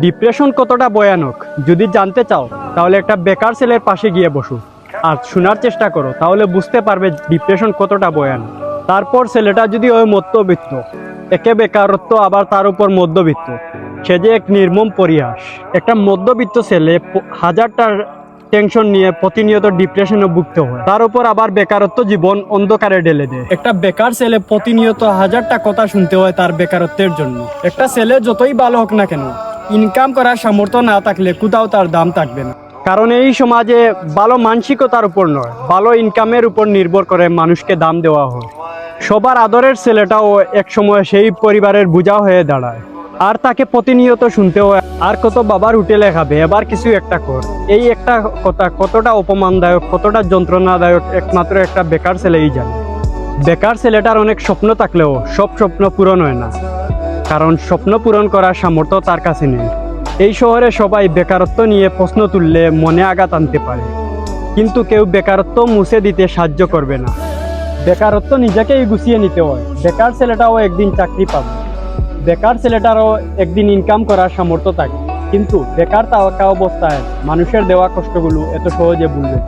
Depression কতটা ভয়ানক? যদি জানতে চাও, তাহলে একটা বেকার ছেলের পাশে গিয়ে বসো। আর শোনার চেষ্টা করো, তাহলে বুঝতে পারবে ডিপ্রেশন কতটা ভয়ানক। তারপর ছেলেটা যদি ওই মধ্যবিত্ত, একে বেকারত্ব, আবার তার উপর মধ্যবিত্ত, সে যে এক নির্মম পরিহাস। একটা মধ্যবিত্ত ছেলে হাজারটা টেনশন নিয়ে প্রতিনিয়ত ডিপ্রেশনে ভুগতে হয়। তার উপর আবার বেকারত্ব জীবন অন্ধকারে ঢেলে দেয়। একটা বেকার ছেলে প্রতিনিয়ত হাজারটা কথা শুনতে হয় তার বেকারত্বের জন্য। একটা ছেলে যতই ভালো হোক না কেন ইনকাম করার সামর্থ্য না থাকলে কোথাও তার দাম থাকবে না। কারণ এই সমাজে ভালো মানসিকতার উপর নয়, ভালো ইনকামের উপর নির্ভর করে মানুষকে দাম দেওয়া হয়। সবার আদরের ছেলেটাও একসময় সেই পরিবারের বোঝা হয়ে দাঁড়ায়। আর তাকে প্রতিনিয়ত শুনতে হয়। আর কত বাবার হোটেলে খাবে এবার কিছু একটা কর। এই একটা কথা কতটা অপমানদায়ক, কতটা যন্ত্রণাদায়ক, একমাত্র একটা বেকার ছেলেই জানে। বেকার ছেলেটার অনেক স্বপ্ন থাকলেও সব স্বপ্ন পূরণ হয় না। কারণ স্বপ্ন পূরণ করার সামর্থ্য তার কাছে নেই। এই শহরে সবাই বেকারত্ব নিয়ে প্রশ্ন তুললে মনে আঘাত আনতে পারে। কিন্তু কেউ বেকারত্ব মুছে দিতে সাহায্য করবে না। বেকারত্ব নিজেকেই গুছিয়ে নিতে হয়। বেকার ছেলেটাও একদিন চাকরি পাবে। বেকার ছেলেটারও একদিন ইনকাম করার সামর্থ্য থাকে কিন্তু বেকার থাকা অবস্থায় মানুষের দেওয়া কষ্টগুলো এত সহজে ভুলবে।